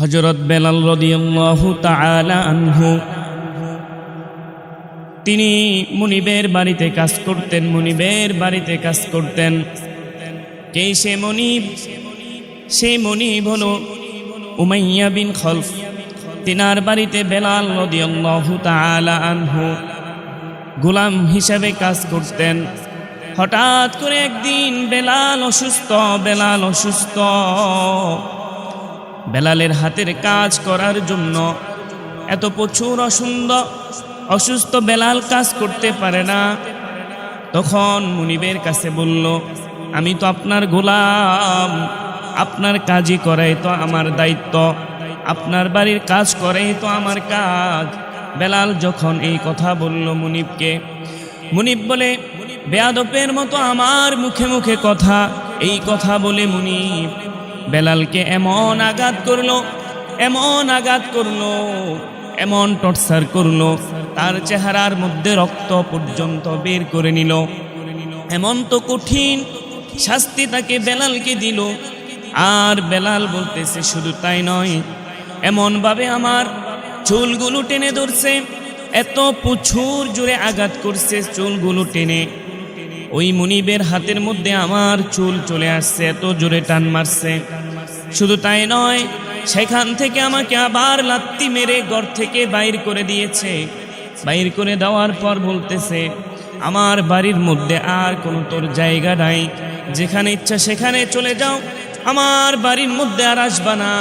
হজরত বেলাল রদিয়াল্লাহু তাআলা আনহু। তিনি মুনিবের বাড়িতে কাজ করতেন, মুনিবের বাড়িতে কাজ করতেন। কে সে মনিব? সে মনিব হলো উমাইয়া বিন খলফ। তিনার বাড়িতে বেলাল রদিয়াল্লাহু তাআলা আনহু গোলাম হিসাবে কাজ করতেন। হঠাৎ করে একদিন বেলাল অসুস্থ বেলাল অসুস্থ। বেলালের হাতের কাজ করার জন্য। এত প্রচুর অসুন্দর অসুস্থ বেলাল কাজ করতে পারে না। তখন মুনিবের কাছে বলল, আমি তো আপনার গোলাম, আপনার কাজই করাই তো আমার দায়িত্ব, আপনার বাড়ির কাজ করাই তো আমার কাজ। বেলাল যখন এই কথা বলল মুনিবকে, মুনিব বলে, বেয়াদপের মতো আমার মুখে মুখে কথা। এই কথা বলে মুনিব বেলালকে এমন আঘাত করল, এমন আঘাত করল, এমন টর্চার করল, তার চেহারার মধ্যে রক্ত পর্যন্ত বের করে নিল। এমন তো কঠিন শাস্তি তাকে বেলালকে দিল। আর বেলাল বলতেছে, শুধু তাই নয়, এমনভাবে আমার চুলগুলো টেনে ধরছে, এত প্রচুর জোরে আঘাত করছে চুলগুলো টেনে। ওই মুনিবের হাতের মধ্যে আমার চুল চলে আসছে, এত জোরে টান মারছে। শুধু তাই নয়, সেখান থেকে আমাকে আবার লাত্তি মেরে ঘর থেকে বাইর করে দিয়েছে। বাইর করে দেওয়ার পর বলতেছে, আমার বাড়ির মধ্যে আর কোনো তোর জায়গা নাই। যেখানে ইচ্ছা সেখানে চলে যাও। আমার বাড়ির মধ্যে আর আসবা না।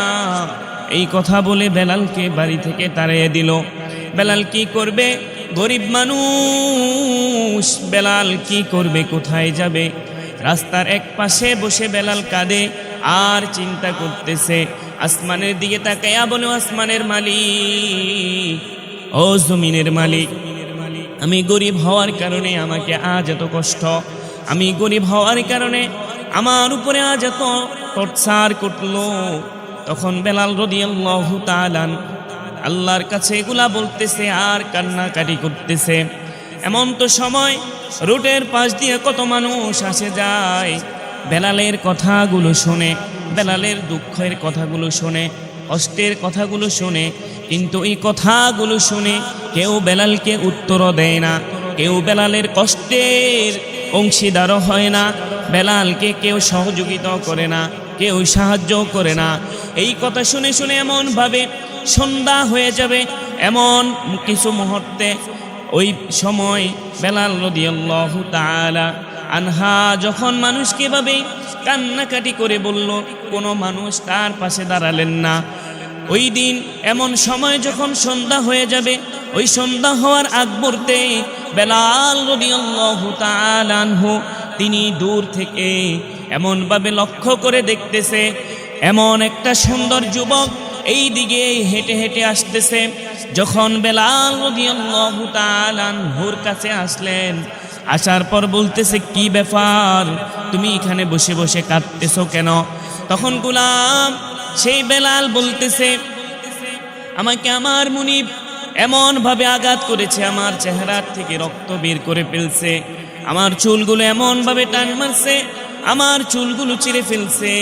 এই কথা বলে বেলালকে বাড়ি থেকে তাড়িয়ে দিল। বেলাল কি করবে? গরিব মানুষ। বেলাল কি করবে, কোথায় যাবে? রাস্তার এক পাশে বসে বেলাল কাঁদে, আর চিন্তা করতেছে, আসমানের দিকে তাকাইয়া বলো, আসমানের মালিক, ও জমিনের মালিক, আমি গরিব হওয়ার কারণে আমাকে আজ এত কষ্ট। আমি গরিব হওয়ার কারণে আমার উপরে আজ এত টর্চার করল। তখন বেলাল রদিয়াল্লাহু তাআলান আল্লাহর কাছে এগুলা বলতেছে, আর কান্নাকাটি করতেছে। এমন তো সময় রুটের পাশ দিয়ে কত মানুষ আসে যায়। বেলালের কথাগুলো শোনে, বেলালের দুঃখের কথাগুলো শোনে, কষ্টের কথাগুলো শোনে, কিন্তু এই কথাগুলো শুনে কেউ বেলালকে উত্তরও দেয় না, কেউ বেলালের কষ্টের অংশীদারও হয় না, বেলালকে কেউ সহযোগিতা করে না, কেউ সাহায্য করে না। এই কথা শুনে শুনে এমনভাবে সন্ধ্যা হয়ে যাবে, এমন কিছু মুহূর্তে ওই সময় বেলাল রদিয়াল্লাহু তাআলা আনহা যখন মানুষকে ভাবে কান্নাকাটি করে বলল, কোনো মানুষ তার পাশে দাঁড়ালেন না। ওই দিন এমন সময় যখন সন্ধ্যা হয়ে যাবে, ওই সন্ধ্যা হওয়ার আগ মুহূর্তে বেলাল রদিয়াল্লাহু তাআলা আনহু তিনি দূর থেকে এমনভাবে লক্ষ্য করে দেখতেছে, এমন একটা সুন্দর যুবক এই দিকে হেঁটে হেঁটে আসতেছে। যখন বেলাল আনহুর কাছে আসলেন, আসার পর বলতেছে, কি ব্যাপার? তুমি এখানে বসে বসে কাঁদতেছো কেন? তখন গুলাম সেই বেলাল বলতেছে, আমাকে আমার মুনিব এমনভাবে আঘাত করেছে, আমার চেহারার থেকে রক্ত বের করে ফেলছে, আমার চুলগুলো এমনভাবে টান মারছে, আমার চুলগুলো চিরে ফেলছে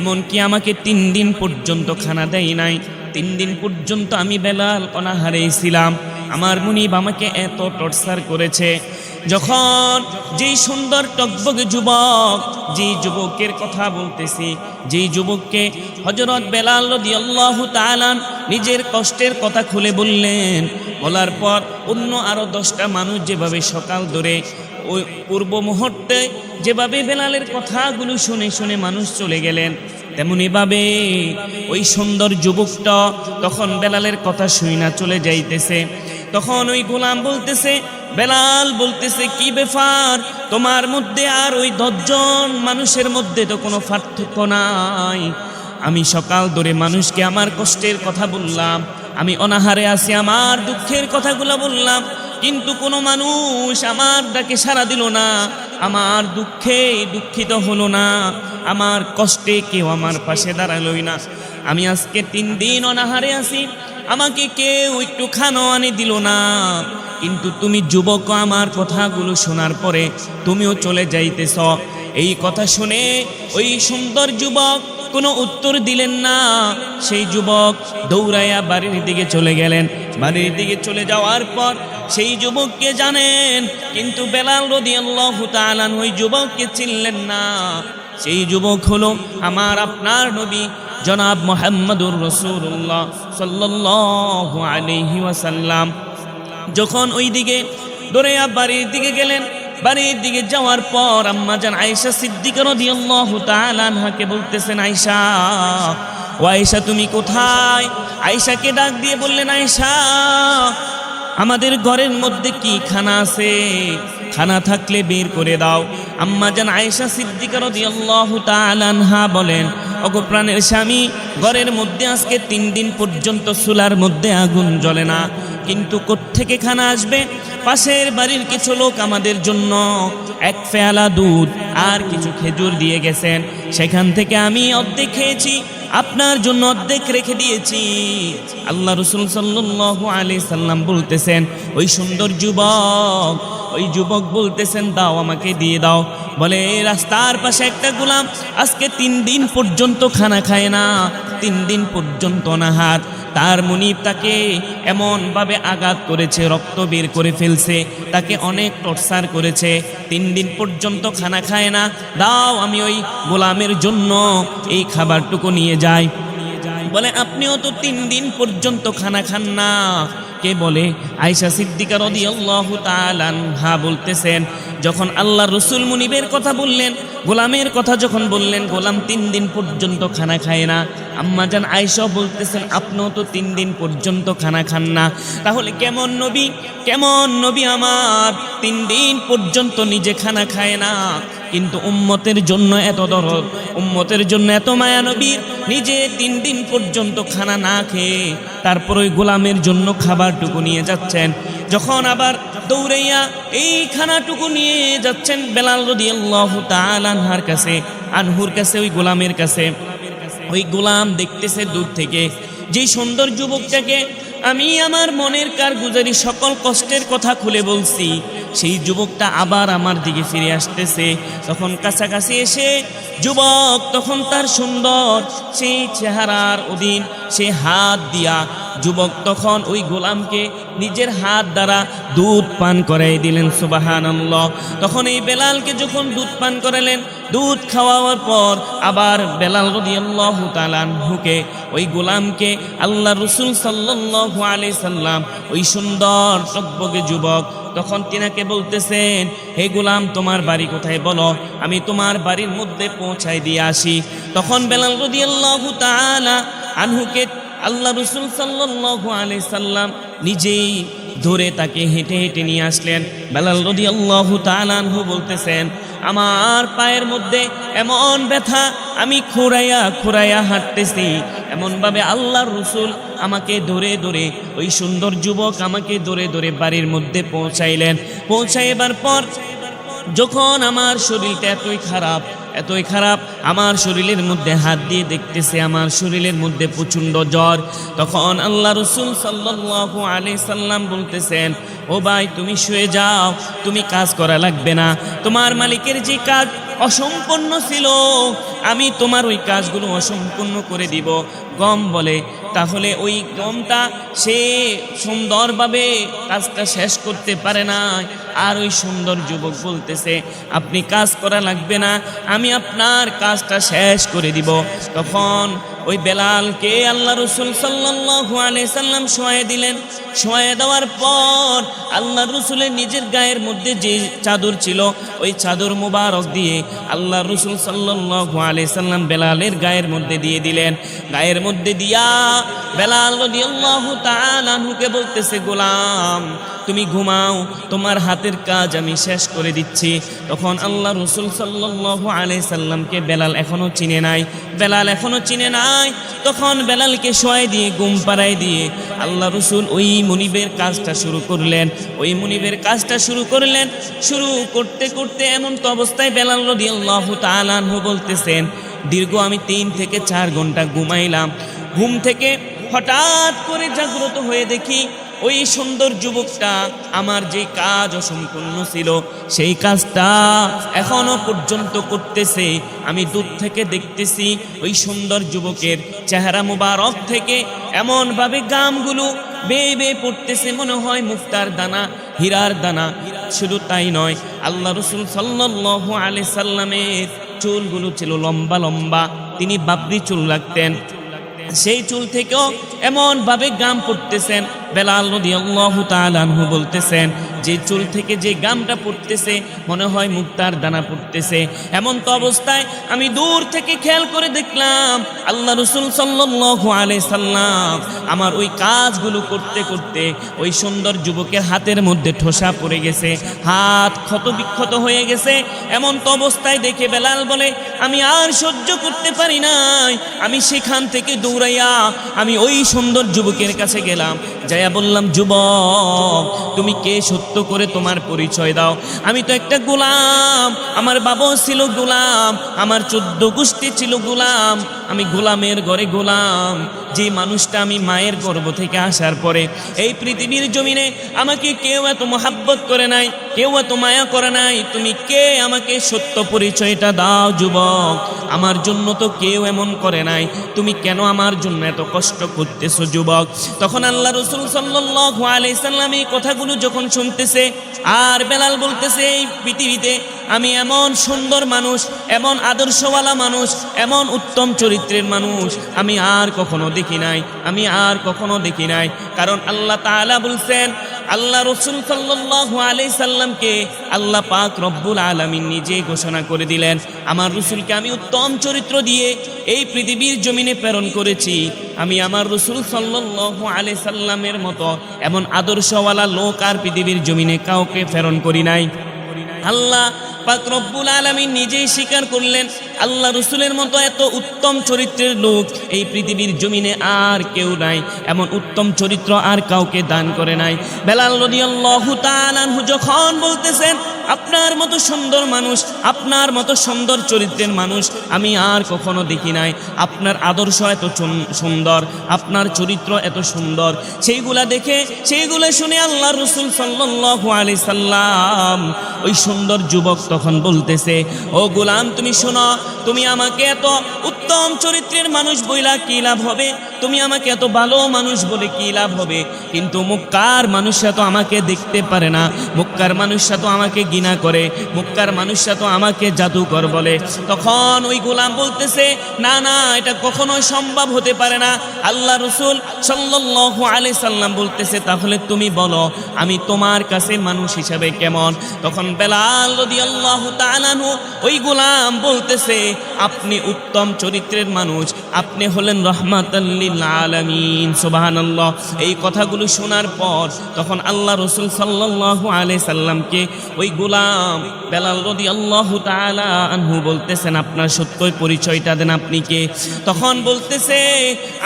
এমনকি আমাকে তিন দিন পর্যন্ত খানা দেয় নাই। তিন দিন পর্যন্ত আমি বেলাল অনাহারেই ছিলাম। আমার মুনিব আমাকে এত টর্চার করেছে। যখন যেই সুন্দর টকবক যুবক, যেই যুবকের কথা বলতেছি, যেই যুবককে হজরত বেলাল রদিয়াল্লাহু তালান নিজের কষ্টের কথা খুলে বললেন, বলার পর অন্য আরও দশটা মানুষ যেভাবে সকাল ধরে ওই পূর্ব মুহূর্তে যেভাবে বেলালের কথাগুলো শুনে শুনে মানুষ চলে গেলেন, তেমনিভাবে ওই সুন্দর যুবকটা তখন বেলালের কথা শুই না চলে যাইতেছে। তখন ওই গোলাম বলতেছে, বেলাল বলতেছে, কি ব্যাপার? তোমার মধ্যে আর ওই দশজন মানুষের মধ্যে তো কোনো পার্থক্য নাই। আমি সকাল ধরে মানুষকে আমার কষ্টের কথা বললাম, আমি অনাহারে আছি, আমার দুঃখের কথাগুলো বললাম। কিন্তু কোনো মানুষ আমার ডাকে সাড়া দিল না, আমার দুঃখে দুঃখিত হলো না, আমার কষ্টে কেউ আমার পাশে দাঁড়ালোই না। আমি আজকে তিন দিন অনাহারে আছি, আমাকে কেউ একটু খানো আনি দিল না। কিন্তু তুমি যুবক, আমার কথাগুলো শোনার পরে তুমিও চলে যাইতেছ। এই কথা শুনে ওই সুন্দর যুবক কোনো উত্তর দিলেন না। সেই যুবক দৌড়াইয়া বাড়ির দিকে চলে গেলেন। বাড়ির দিকে চলে যাওয়ার পর সেই যুবককে জানেন, কিন্তু বেলাল রদি আল্লাহ তালান ওই যুবককে চিনলেন না। সেই যুবক হলো আমার আপনার নবী, জনাব মোহাম্মদুর রসুল্লাহ সাল্লাহ আলহি ওয়াসাল্লাম। যখন ওই দিকে দৌড়ে বাড়ির দিকে গেলেন, বাড়ির দিকে যাওয়ার পর আম্মা জান আয়েশা সিদ্দিকা রাদিয়াল্লাহু তাআলা আনহাকে বলতেছেন, আয়েশা, ও আয়েশা, তুমি কোথায়? আয়েশাকে ডাক দিয়ে বললেন, আয়েশা আমাদের ঘরের মধ্যে কি খানা আছে? খানা থাকলে বের করে দাও। আম্মা জান আয়েশা সিদ্দিকা রাদিয়াল্লাহু তাআলা আনহা বলেন, ওগো প্রাণের স্বামী, ঘরের মধ্যে আজকে তিন দিন পর্যন্ত চুলার মধ্যে আগুন জ্বলে না। কিন্তু কোত্থেকে খানা আসবে? পাশের বাড়ির কিছু লোক আমাদের জন্য এক ফেয়ালা দুধ আর কিছু খেজুর দিয়ে গেছেন। সেখান থেকে আমি অর্ধেক খেয়েছি। আপনার জন্য অর্ধেক রেখে দিয়েছি। আল্লাহ রসুল সাল্লাহ আলি সাল্লাম বলতেছেন, ওই সুন্দর যুবক, ওই যুবক বলতেছেন, দাও আমাকে দিয়ে দাও। বলে রাস্তার পাশে একটা গোলাম আজকে তিন দিন পর্যন্ত খানা খায় না, তিন দিন পর্যন্ত অনাহার। তার মুনিব তাকে এমনভাবে আঘাত করেছে, রক্ত বের করে ফেলছে, তাকে অনেক টর্চার করেছে। তিন দিন পর্যন্ত খানা খায় না। দাও, আমি ওই গোলামের জন্য এই খাবারটুকু নিয়ে যাই। বলে, আপনিও তো তিন দিন পর্যন্ত খানা খান না। কে বলে আয়সা সিদ্দিকা রদি আল্লাহ হা বলতেছেন, যখন আল্লাহ রসুল মুনিবের কথা বললেন, গোলামের কথা যখন বললেন, গোলাম তিন দিন পর্যন্ত খানা খায় না। আম্মা যান আয়সা বলতেছেন, আপনিও তো তিন দিন পর্যন্ত খানা খান না। তাহলে কেমন নবী? কেমন নবী আমার? তিন দিন পর্যন্ত নিজে খানা খায় না। কিন্তু উম্মতের জন্য এত দরদ, উম্মতের জন্য এত মায়া নবীর নিজে তিন দিন পর্যন্ত খানা না খেয়ে তারপর ওই গোলামের জন্য খাবারটুকু নিয়ে যাচ্ছেন। যখন আবার দৌড়াইয়া এই খানাটুকু নিয়ে যাচ্ছেন বেলাল রদি আল্লাহ আনহার কাছে, আনহুর কাছে, ওই গোলামের কাছে। ওই গোলাম দেখতেছে দূর থেকে। যেই সুন্দর যুবকটাকে আমি আমার মনের কারগুজারি সকল কষ্টের কথা খুলে বলছি। সেই যুবকটা আবার আমার দিকে ফিরে আসতেছে। তখন কাছাকাছি এসে যুবক তখন তার সুন্দর সেই চেহারার অধীন সে হাত দিয়া যুবক তখন ওই গোলামকে নিজের হাত দ্বারা দুধ পান করাই দিলেন সুবাহান তখন এই বেলালকে যখন দুধ পান করালেন, দুধ খাওয়ার পর আবার বেলাল রদি আল্লাহ তালানহুকে ওই গোলামকে আল্লাহ রসুল সাল্লাহ আলি সাল্লাম, ওই সুন্দর টকবগে যুবক তখন তিনাকে বলতেছেন, হে গুলাম, তোমার বাড়ি কোথায় বলো? আমি তোমার বাড়ির মধ্যে পৌঁছাই দিয়ে আসি। তখন বেলাল রদি আল্লাহ তালা আনহুকে আল্লাহ রসুল সাল্লু আলি সাল্লাম নিজেই ধরে তাকে হেঁটে হেঁটে নিয়ে আসলেন। বেলাল রদি আল্লাহ তালানহু বলতেছেন আমার পায়ের মধ্যে এমন ব্যথা, আমি খোরাইয়া খোরাইয়া হাঁটতেছি। এমনভাবে আল্লাহর রসুল আমাকে ধরে ধরে, ওই সুন্দর যুবক আমাকে ধরে ধরে বাড়ির মধ্যে পৌঁছাইলেন। পৌঁছাইবার পর যখন আমার শরীরটা এতই খারাপ এতই খারাপ, আমার শরীরের মধ্যে হাত দিয়ে দেখতেছে, আমার শরীরের মধ্যে প্রচণ্ড জ্বর, তখন আল্লাহ রসুল সাল্লাহ আলি সাল্লাম বলতেছেন ও ভাই তুমি শুয়ে যাও তুমি কাজ করা লাগবে না। তোমার মালিকের যে কাজ অসম্পূর্ণ ছিল। আমি তোমার ওই কাজগুলো অসম্পূর্ণ করে দিব। গম বলে, তাহলে ওই গমটা সে সুন্দরভাবে কাজটা শেষ করতে পারে না। আর ওই সুন্দর যুবক বলতেছে, আপনি কাজ করা লাগবে না, আমি আপনার কাজটা শেষ করে দিব। তখন ওই বেলালকে আল্লাহ রসুল সাল্লাহ সাল্লাম শোয়ে দিলেন। শোয়ে দেওয়ার পর আল্লাহ রসুলের নিজের গায়ের মধ্যে যে চাদর ছিল, ওই চাদর মুবারক দিয়ে আল্লাহ রসুল সাল্লু আলি সাল্লাম বেলালের গায়ের মধ্যে দিয়ে দিলেন। গায়ের মধ্যে দিয়া বেলাল বলতেছে, গোলাম তুমি ঘুমাও, তোমার হাতের কাজ আমি শেষ করে দিচ্ছি। তখন আল্লাহ রসুল সাল্লাহ আলাই সাল্লামকে বেলাল এখনও চিনে নাই। বেলাল এখনও চিনে নাই। তখন বেলালকে শোয়াই দিয়ে, ঘুম পাড়াই দিয়ে আল্লাহ রসুল ওই মুনিবের কাজটা শুরু করলেন। ওই মুনিবের কাজটা শুরু করলেন। শুরু করতে করতে এমন তো অবস্থায় বেলাল রদি আল্লাহ তালানহু বলতেছেন, দীর্ঘ আমি তিন থেকে চার ঘণ্টা ঘুমাইলাম। ঘুম থেকে হঠাৎ করে জাগ্রত হয়ে দেখি ওই সুন্দর যুবকটা আমার যে কাজ অসম্পূর্ণ ছিল, সেই কাজটা এখনও পর্যন্ত করতেছে। আমি দূর থেকে দেখতেছি ওই সুন্দর যুবকের চেহারা মুবারক থেকে এমনভাবে গামগুলো বেয়ে বেয়ে পড়তেছে, মনে হয় মুক্তার দানা, হীরার দানা। শুধু তাই নয়, আল্লাহ রসুল সাল্লাল্লাহু আলাইহি সাল্লামের চুলগুলো ছিল লম্বা লম্বা, তিনি বাবরি চুল রাখতেন। সেই চুল থেকেও এমন ভাবে গাম পড়তেছেন। বেলাল নদী আল্লাহ তালানহু বলতেছেন যে চুল থেকে যে গামটা পড়তেছে, মনে হয় মুক্তার দানা পড়তেছে। এমন তো অবস্থায় আমি দূর থেকে খেয়াল করে দেখলাম, আল্লাহ রসুল সাল্লাল্লাহু আলাই সাল্লাম আমার ওই কাজগুলো করতে করতে ওই সুন্দর যুবকের হাতের মধ্যে ঠোসা পড়ে গেছে, হাত ক্ষত বিক্ষত হয়ে গেছে। এমন তো অবস্থায় দেখে বেলাল বলে, আমি আর সহ্য করতে পারি নাই, আমি সেখান থেকে দৌড়াইয়া আমি ওই সুন্দর যুবকের কাছে গেলাম। যাইয়া বললাম, যুবক, তুমি কে সত্য করে তোমার পরিচয় দাও। আমি তো একটা গোলাম, আমার বাবাও ছিল গোলাম, আমার চোদ্দ গোষ্ঠী ছিল গোলাম, আমি গোলামের ঘরে গোলাম। যে মানুষটা আমি মায়ের গর্ব থেকে আসার পরে এই পৃথিবীর জমিনে আমাকে কেউ এত মহাব্বত করে নাই, কেউ এত মায়া করে নাই। তুমি কে? আমাকে সত্য পরিচয়টা দাও, যুবক। আমার জন্য তো কেউ এমন করে নাই। তুমি কেন আমার জন্য এত কষ্ট করতেছো, যুবক? তখন আল্লাহ রসুল সাল্লাল্লাহু আলাইহি সাল্লাম এই কথাগুলো যখন শুনতেছে, আর বেলাল বলতেছে, এই পৃথিবীতে আমি এমন সুন্দর মানুষ, এমন আদর্শওয়ালা মানুষ, এমন উত্তম চরিত্রের মানুষ, আমি আর কখনো দেখি নাই, আমি আর কখনো দেখি নাই। কারণ আল্লাহ তাআলা বলছেন, আল্লাহ রসুল সাল্লাল্লাহু আলাইহি সাল্লামকে আল্লাহ পাক রব্বুল আলামিন নিজে ঘোষণা করে দিলেন, আমার রসুলকে আমি উত্তম চরিত্র দিয়ে এই পৃথিবীর জমিনে প্রেরণ করেছি। আমি আমার রসুল সাল্লাল্লাহু আলাইহি সাল্লামের মতো এমন আদর্শওয়ালা লোক আর পৃথিবীর জমিনে কাউকে প্রেরণ করি নাই। আল্লাহ পাক রব্বুল আলমী নিজেই স্বীকার করলেন, আল্লাহ রসুলের মতো এত উত্তম চরিত্রের লোক এই পৃথিবীর জমিনে আর কেউ নাই। এমন উত্তম চরিত্র আর কাউকে দান করে নাই। বেলাল রাদিয়াল্লাহু তাআলা আনহু যখন বলতেছেন আপনার মতো সুন্দর মানুষ, আপনার মতো সুন্দর চরিত্রের মানুষ আমি আর কখনো দেখি নাই। আপনার আদর্শ এত সুন্দর, আপনার চরিত্র এত সুন্দর। সেইগুলা দেখে, সেইগুলো শুনে আল্লাহ রসুল সাল্লাল্লাহু আলাইহি সাল্লাম ওই সুন্দর যুবক তখন বলতেছে, ও গোলাম, তুমি শোনো, তুমি আমাকে এত উত্তম চরিত্রের মানুষ বইলা কি লাভ হবে? তুমি আমাকে এত ভালো মানুষ বলে কি লাভ হবে? কিন্তু মুক্কার মানুষরা তো আমাকে দেখতে পারে না, মুক্কার মানুষরা তো আমাকে গিনা করে, মুক্কার মানুষরা তো আমাকে জাদুকর বলে। তখন ওই গোলাম বলতেছে, না না, এটা কখনোই সম্ভব হতে পারে না। আল্লাহ রসুল সাল্লাল্লাহু আলাইহি সাল্লাম বলতেছে, তাহলে তুমি বলো, আমি তোমার কাছে মানুষ হিসাবে কেমন? তখন বেলাল রাদিয়াল্লাহু তাআলা আনহু ওই গোলাম বলতেছে, আপনি উত্তম চরিত্রের মানুষ, আপনি হলেন রহমাতাল্লিল আলামিন, সুবহানাল্লাহ। এই কথাগুলো শোনার পর তখন আল্লাহ রসুল সাল্লাল্লাহু আলাইহি সাল্লামকে ওই গোলাম বেলাল রাদিয়াল্লাহু তাআলা আনহু বলতেছেন, আপনার সত্যই পরিচয়টা দেন আপনি কে? তখন বলতেছে,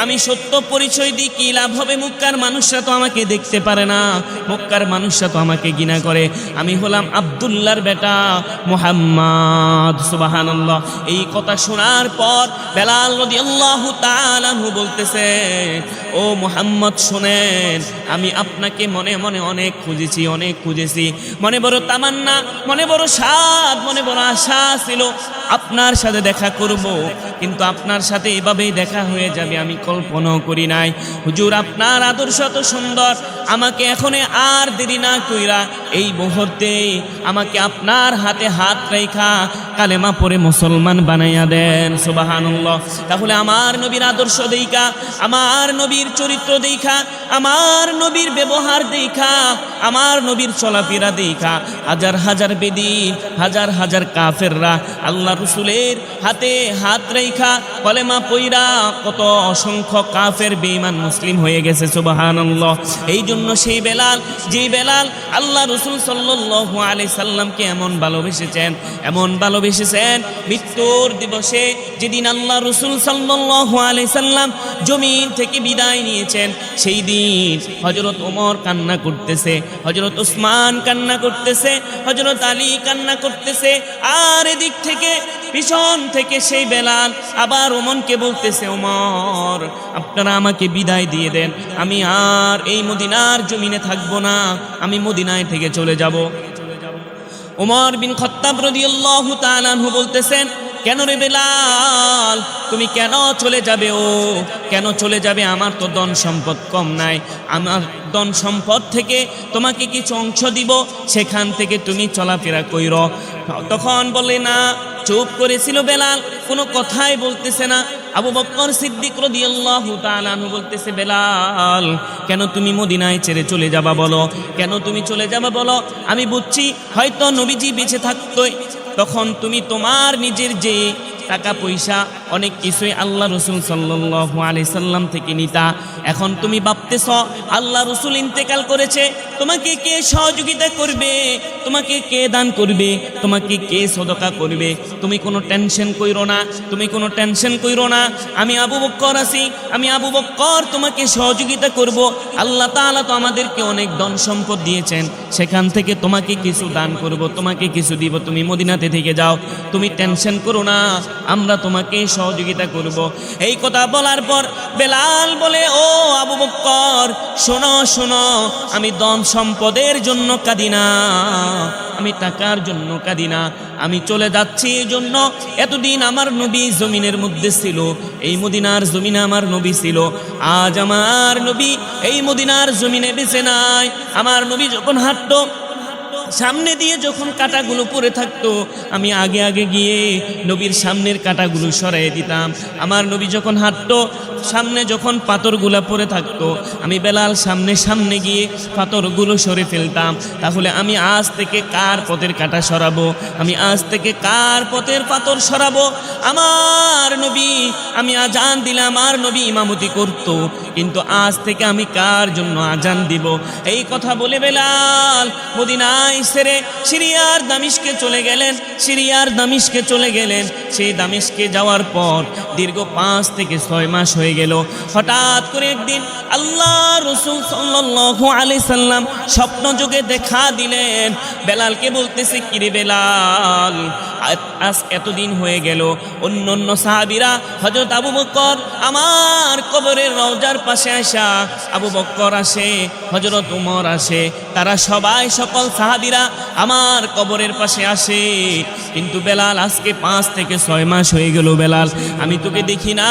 আমি সত্য পরিচয় দিই, কি লাভ হবে? মুক্কার মানুষরা তো আমাকে দেখতে পারে না। মক্কার মানুষরা তো আমাকে ঘৃণা করে। আমি হলাম আবদুল্লাহর বেটা মুহাম্মদ। সুবহানাল্লাহ। এই কথা শোনার পর বেলাল রাদিয়াল্লাহু তাআলা আনহু বলতেছে, ও মুহাম্মদ, শোনেন, আমি আপনাকে মনে মনে অনেক খুঁজেছি অনেক খুঁজেছি। মনে বড় তামান্না মনে বড় স্বাদ মনে বড় আশা ছিল। আপনার সাথে দেখা করব। কিন্তু আপনার সাথে এভাবেই দেখা হয়ে যাবে, আমি কল্পনাও করি নাই। হুজুর, আপনার আদর্শ তো সুন্দর, আমাকে এখন আর দেরি না কইরা এই মুহূর্তে আমাকে আপনার হাতে হাত রেখা কালেমা পরে মুসলমান বানাইয়া দেন, সুবাহানুল্লাহ। তাহলে আমার নবীর আদর্শ দেইখা আমার নবীর চরিত্র দেখা, আমার নবীর ব্যবহার দেখা, আমার নবীর চলাফেরা দেখা। হাজার হাজার বেদিন, হাজার হাজার কাফেররা আল্লাহ রসুলের হাতে হাত রেখা কলেমা পইরা কত অসংখ্য কাফের বেঈমান মুসলিম হয়ে গেছে, সুবহানাল্লাহ। এই জন্য সেই বেলাল, যেই বেলাল আল্লাহ রসুল সাল্লাল্লাহু আলাইহি সাল্লামকে এমন ভালোবেসেছেন এমন ভালোবেসেছেন, মৃত্যুর দিবসে যেদিন আল্লাহ রসুল সাল্লাল্লাহু আলাইহি সাল্লাম জমিন থেকে বিদায় নিয়েছেন, সেই দিন হজরত ওমর কান্না করতেছে হজরত উসমান কান্না করতেছে হজরত আলী কান্না করতেছে, আর এদিক থেকে, পিছন থেকে সেই বেলাল আবার ওমনকে বলতেছে, ওমর, আপনারা আমাকে বিদায় দিয়ে দেন। আমি আর এই মদিনার জমিনে থাকব না। আমি মদিনায় থেকে চলে যাব। ওমর বিন খত্তাব রদিয়াল্লাহু তাআলাহু বলতেছেন কেন রে বেলাল? তুমি কেন চলে যাবে ও? কেন চলে যাবে? আমার তো ধন সম্পদ কম নাই। আমার ধন সম্পদ থেকে তোমাকে কিছু অংশ দিব, সেখান থেকে তুমি চলাফেরা কইর। তখন বলে, না, চুপ করেছিল বেলাল, কোনো কথাই বলতেছে না। আবু বক্কর সিদ্দিক রাদিয়াল্লাহু বলতেছে, বেলাল, কেন তুমি মদিনায় ছেড়ে চলে যাবা বলো? কেন তুমি চলে যাবা বলো? আমি বুঝছি, হয়তো নবীজি বেঁচে থাকতোই তখন তুমি তোমার নিজের যে টাকা পয়সা অনেক কিছুই আল্লাহ রসুল সাল্লাহ আলি সাল্লাম থেকে নিতা। এখন তুমি ভাবতেছ, আল্লাহ রসুল ইন্তেকাল করেছে, তোমাকে কে সহযোগিতা করবে? তোমাকে কে দান করবে? তোমাকে কে সদকা করবে? তুমি কোনো টেনশন কইরো না, তুমি কোনো টেনশন কইরো না। আমি আবু বক্কর আছি, আমি আবু বক্কর তোমাকে সহযোগিতা করব। আল্লাহ তাআলা তো আমাদেরকে অনেক ধন সম্পদ দিয়েছেন, সেখান থেকে তোমাকে কিছু দান করব, তোমাকে কিছু দিব। তুমি মদিনাতে থেকে যাও, তুমি টেনশন করো না। আমরা তোমাকে সহযোগিতা করব। এই কথা বলার পর বেলাল বলে, ও আবু বক্কর, শোনো শোনো, আমি ধন সম্পদের জন্য কাঁদি না। আমি টাকার জন্য কাঁদি না। আমি চলে যাচ্ছি এই জন্য। এতদিন আমার নবী জমিনের মধ্যে ছিল। এই মদিনার জমিনে আমার নবী ছিল। আজ আমার নবী এই মদিনার জমিনে বেঁচে নাই। আমার নবী যখন হাঁটতো সামনে দিয়ে যখন কাটাগুলো পড়ে থাকতো, আমি আগে আগে গিয়ে নবীর সামনের কাটাগুলো সরাই দিতাম। আমার নবী যখন হাঁটতো, সামনে যখন পাথরগুলা পড়ে থাকতো, আমি বেলাল সামনে সামনে গিয়ে পাথরগুলো সরে ফেলতাম। তাহলে আমি আজ থেকে কার পথের কাটা সরাবো? আমি আজ থেকে কার পথের পাথর সরাবো? আমার নবী, আমি আজান দিলাম আমার নবী ইমামতি করত। কিন্তু আজ থেকে আমি কার জন্য আজান দিব? এই কথা বলে বেলাল মদিনায় সেরে সিরিয়ার দামিশকে চলে গেলেন, সিরিয়ার দামিশকে চলে গেলেন। সেই দামিশকে যাওয়ার পর দীর্ঘ পাঁচ থেকে ছয় মাস হয়ে গেল। হঠাৎ করে একদিন আল্লাহ রসুল সাল্লাল্লাহু আলাইহি সাল্লাম স্বপ্ন যুগে দেখা দিলেন। বেলালকে বলতেছে, কিরে বেলাল, আজ এতদিন হয়ে গেল। অন্য অন্য সাহাবিরা হজরত আবু বক্কর আমার কবরের রওজার পাশে আসা, আবু বক্কর আসে হজরত উমর আসে, তারা সবাই সকল সাহাবিরা আমার কবরের পাশে আসে। কিন্তু বেলাল, আজকে পাঁচ থেকে ছয় মাস হয়ে গেল বেলাল, আমি তোকে দেখি না।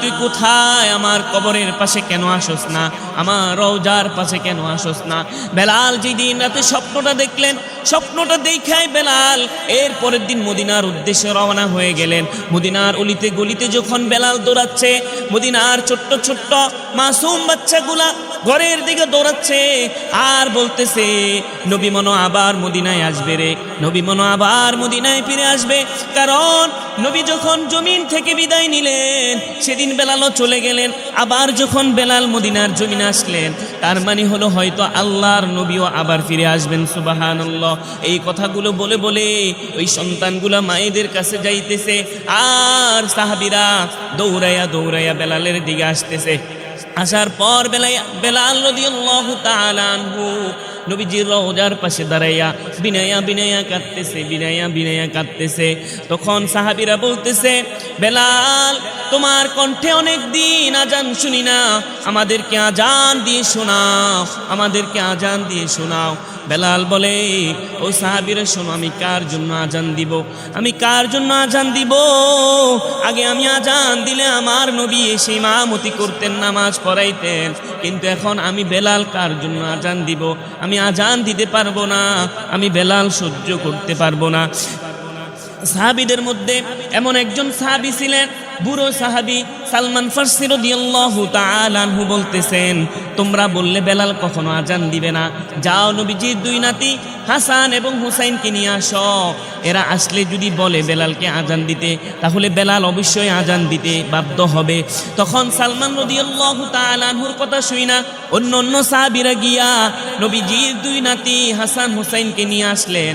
তুই কোথায় আমার কবরের পাশে কেন আসস না। আমার রওজার পাশে কেন আসস না? বেলাল যেদিন রাতে স্বপ্নটা দেখলেন, স্বপ্নটা দেখায় বেলাল। এর পরের দিন মদিনার উদ্দেশ্যে রওনা হয়ে গেলেন। মদিনার অলিতে গলিতে যখন বেলাল দৌড়াচ্ছে, মদিনার ছোট্ট ছোট্ট মাসুম বাচ্চাগুলা ঘরের দিকে দৌড়াচ্ছে, আর বলতেছে, নবী মনো আবার মদিনায় আসবে রে, নবী মনো আবার মদিনায় ফিরে আসবে। কারণ নবী যখন জমিন থেকে বিদায় নিলেন, সেদিন বেলালও চলে গেলেন, আবার যখন বেলাল মদিনার জমিন আসলেন, তার মানে হলো হয়তো আল্লাহর নবীও আবার ফিরে আসবেন, সুবাহানাল্লাহ। এই কথাগুলো বলে বলে ওই সন্তানগুলা মায়েদের কাছে যাইতেছে, আর সাহাবিরা দৌড়াইয়া দৌড়াইয়া বেলালের দিকে আসতেছে। আসার পর বেলায় বেলাল রাদিয়াল্লাহু তাআলা নবীজির রওজার পাশে দাঁড়াইয়া বিনয়া বিনয়া কাঁদতেছে, বিনয়া বিনায়া কাঁদতেছে। তখন সাহাবিরা বলতেছে, বেলাল তোমার কণ্ঠে অনেক দিন আজান শুনি না। আমাদেরকে আজান দিয়ে শোনাও, আমাদেরকে আজান দিয়ে শোনাও। বেলাল বলে, ও সাহাবিরা, শোনো, আমি কার জন্য আজান দিব? আমি কার জন্য আজান দিব? আগে আমি আজান দিলে আমার নবী এসে মামতি করতেন, নামাজ পড়াইতেন। কিন্তু এখন আমি বেলাল কার জন্য আজান দিব? আমি আজান দিতে পারব না, আমি বেলাল সহ্য করতে পারব না। সাহাবিদের মধ্যে এমন একজন সাহাবি ছিলেন বুড়ো সাহাবি সালমান ফার্সি রাদিয়াল্লাহু তাআলা আনহু বলতেছেন, তোমরা বললে বেলাল কখনো আজান দিবে না। যাও নবীজির দুই নাতি হাসান এবং হুসাইনকে নিয়ে আস। এরা আসলে যদি বলে বেলালকে আজান দিতে, তাহলে বেলাল অবশ্যই আজান দিতে বাধ্য হবে। তখন সালমান রাদিয়াল্লাহু তাআলা আনহুর কথা শুই না অন্য অন্য সাহাবীরা গিয়া নবীজির দুই নাতি হাসান হুসাইনকে নিয়ে আসলেন।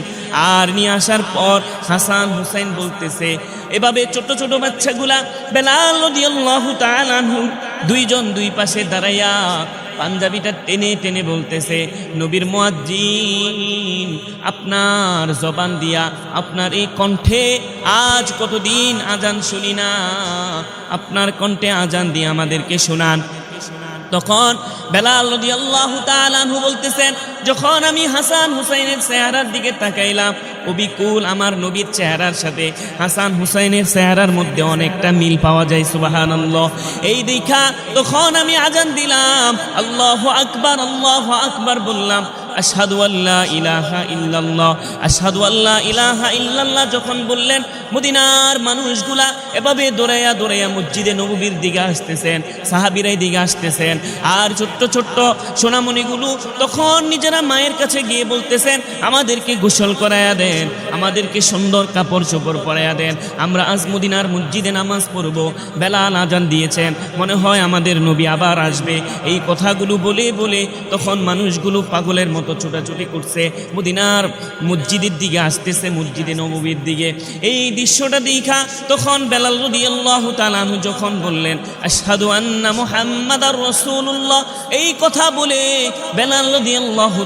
আর নিয়ে আসার পর হাসান হুসাইন বলতেছে, এভাবে ছোট ছোট বাচ্চাগুলা বেলাল দুইজন দুই পাশে দাঁড়াইয়া পাঞ্জাবিটা টেনে টেনে বলতেছে, নবীর মুয়াজ্জিন, আপনার জবান দিয়া আপনার এই কণ্ঠে আজ কতদিন আজান শুনি না, আপনার কণ্ঠে আজান দিয়ে আমাদেরকে শোনান। তখন বেলাল রদি আল্লাহ তালু বলতেছেন, যখন আমি হাসান হুসাইনের চেহারার দিকে তাকাইলাম, অবিকুল আমার নবীর চেহারার সাথে হাসান হুসাইনের চেহারার মধ্যে অনেকটা মিল পাওয়া যায়, সুবহানাল্লাহ। এই দেখা তখন আমি আজান দিলাম, আল্লাহ আকবার আল্লাহ আকবার, বললাম। আশহাদু আল্লাহ ইলাহা ইল্লাল্লাহ। আশহাদু আল্লাহ ইলাহা ইল্লাল্লাহ যখন বললেন, মদিনার মানুষগুলা এভাবে দৌড়াইয়া দৌড়াইয়া মসজিদে নববীর দিকে আসতেছেন, সাহাবিরাই দিকে আসতেছেন, আর ছোট্ট ছোট্ট সোনামণিগুলো তখন নিজেরা মায়ের কাছে গিয়ে বলতেছেন, আমাদেরকে গোসল করাইয়া দেন, আমাদেরকে সুন্দর কাপড় চোপড় পরাইয়া দেন, আমরা আজ মদিনার মসজিদে নামাজ পড়ব, বেলাল আজান দিয়েছেন, মনে হয় আমাদের নবী আবার আসবে। এই কথাগুলো বলে বলে তখন মানুষগুলো পাগলের মতো ছোটাছুটি করছে। মদিনার মসজিদের দিকে আসতেছে, মসজিদে নববীর দিকে। এই দৃশ্যটা দেখা তখন বেলাল তাআলা আনহু যখন বললেন, আশহাদু আন্না মুহাম্মাদার রাসূলুল্লাহ। এই কথা বলে বেলাল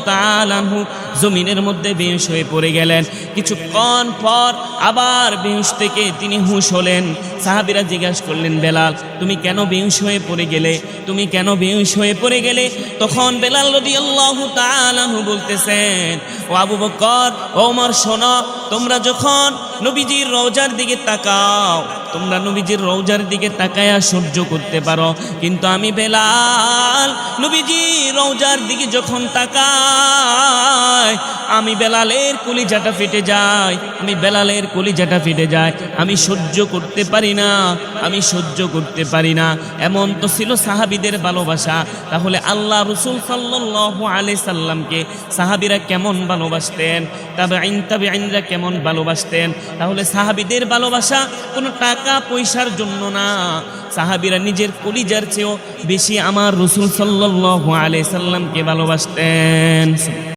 তাআলা আনহু জমিনের মধ্যে বেহুশ হয়ে পড়ে গেলেন। কিছুক্ষণ পর আবার বেহুশ থেকে তিনি হুঁশ হলেন। সাহাবিরা জিজ্ঞাসা করলেন, বেলাল, তুমি কেন বেহুশ হয়ে পড়ে গেলে? তুমি কেন বেহুশ হয়ে পড়ে গেলে? তখন বেলাল রাদিয়াল্লাহু তাআলা আনহু বলতেছেন ও আবু বকর ওমর শোনো তোমরা যখন নবীজির রওজার দিকে তাকাও তোমরা নবীজির রৌজার দিকে তাকায়া সহ্য করতে পারো। কিন্তু আমি বেলাল নবীজি রওজার দিকে যখন তাকাই, আমি বেলালের কলিজাটা ফেটে যায়, আমি বেলালের কলিজাটা ফেটে যায়। আমি সহ্য করতে পারি না, আমি সহ্য করতে পারি না। এমন তো ছিল সাহাবিদের ভালোবাসা। তাহলে আল্লাহ রসুল সাল্লাল্লাহু আলাইহি সাল্লামকে সাহাবিরা কেমন ভালোবাসতেন? তবে আইন তবে আইনরা কেমন ভালোবাসতেন? তাহলে সাহাবিদের ভালোবাসা কোনো টাকা পয়সার জন্য না। সাহাবিরা নিজের কলিজার চেয়েও বেশি আমার রসুল সাল্লাহ আলাই সাল্লামকে ভালোবাসতেন।